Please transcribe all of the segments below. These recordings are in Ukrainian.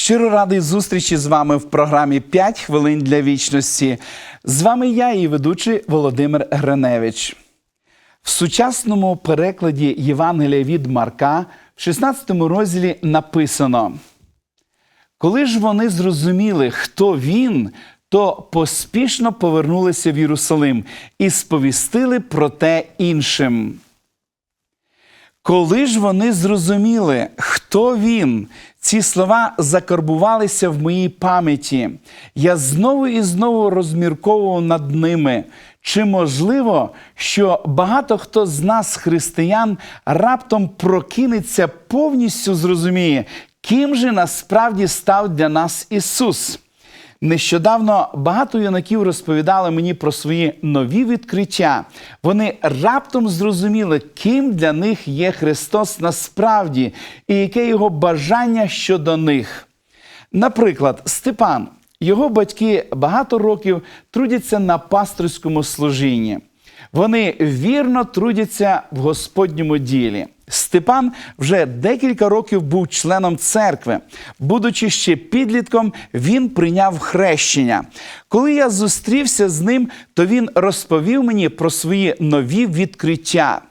Щиро радий зустрічі з вами в програмі «5 хвилин для вічності. З вами я, її ведучий Володимир Гриневич. В сучасному перекладі Євангелія від Марка в 16 розділі написано: Коли ж вони зрозуміли, хто він, то поспішно повернулися в Єрусалим і сповістили про те іншим. Коли ж вони зрозуміли, хто він, ці слова закарбувалися в моїй пам'яті. Я знову і знову розмірковував над ними. Чи можливо, що багато хто з нас, християн, раптом прокинеться, повністю зрозуміє, ким же насправді став для нас Ісус? Нещодавно багато юнаків розповідали мені про свої нові відкриття. Вони раптом зрозуміли, ким для них є Христос насправді і яке його бажання щодо них. Наприклад, Степан, його батьки багато років трудяться на пасторському служінні. Вони вірно трудяться в Господньому ділі. Степан вже декілька років був членом церкви. Будучи ще підлітком, він прийняв хрещення. Коли я зустрівся з ним, то він розповів мені про свої нові відкриття.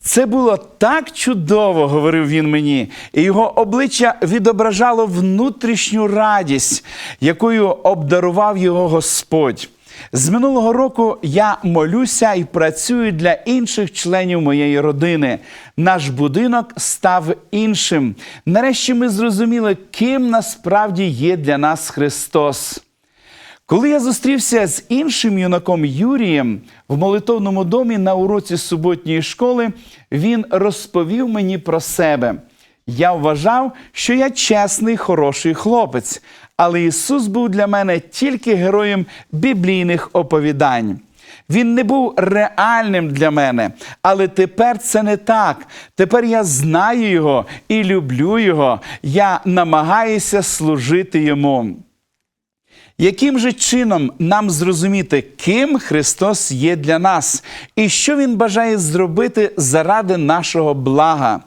Це було так чудово, говорив він мені, і його обличчя відображало внутрішню радість, якою обдарував його Господь. З минулого року я молюся і працюю для інших членів моєї родини. Наш будинок став іншим. Нарешті ми зрозуміли, ким насправді є для нас Христос. Коли я зустрівся з іншим юнаком Юрієм в молитовному домі на уроці суботньої школи, він розповів мені про себе. Я вважав, що я чесний, хороший хлопець, але Ісус був для мене тільки героєм біблійних оповідань. Він не був реальним для мене, але тепер це не так. Тепер я знаю його і люблю його. Я намагаюся служити йому. Яким же чином нам зрозуміти, ким Христос є для нас, і що Він бажає зробити заради нашого блага?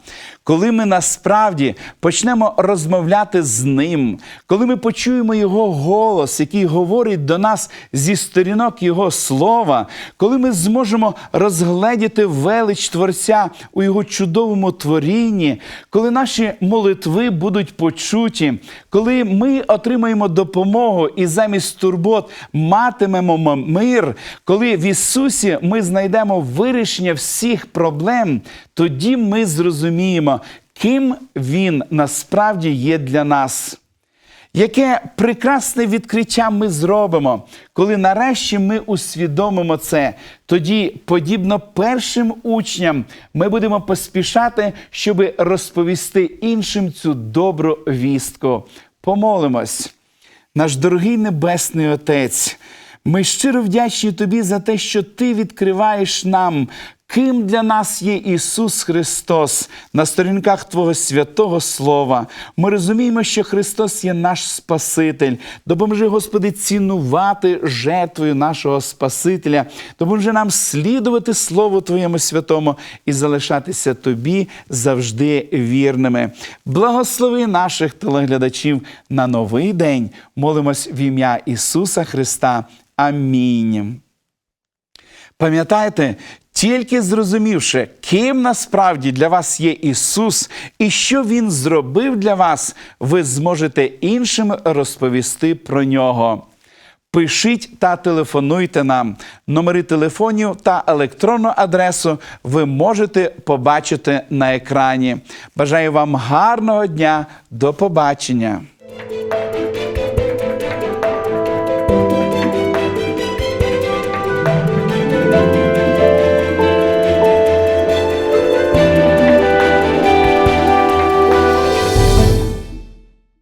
Коли ми насправді почнемо розмовляти з ним, коли ми почуємо Його голос, який говорить до нас зі сторінок Його слова, коли ми зможемо розгледіти велич Творця у Його чудовому творінні, коли наші молитви будуть почуті, коли ми отримаємо допомогу і замість турбот матимемо мир, коли в Ісусі ми знайдемо вирішення всіх проблем, тоді ми зрозуміємо, ким Він насправді є для нас. Яке прекрасне відкриття ми зробимо, коли нарешті ми усвідомимо це, тоді, подібно першим учням, ми будемо поспішати, щоб розповісти іншим цю добру вістку. Помолимось, наш дорогий Небесний Отець. Ми щиро вдячні Тобі за те, що Ти відкриваєш нам, ким для нас є Ісус Христос на сторінках Твого святого Слова. Ми розуміємо, що Христос є наш Спаситель. Допоможи, Господи, цінувати жертвою нашого Спасителя. Допоможи нам слідувати Слову Твоєму святому і залишатися Тобі завжди вірними. Благослови наших телеглядачів на новий день. Молимось в ім'я Ісуса Христа. Амінь. Пам'ятайте, тільки зрозумівши, ким насправді для вас є Ісус і що Він зробив для вас, ви зможете іншим розповісти про нього. Пишіть та телефонуйте нам. Номери телефонів та електронну адресу ви можете побачити на екрані. Бажаю вам гарного дня. До побачення!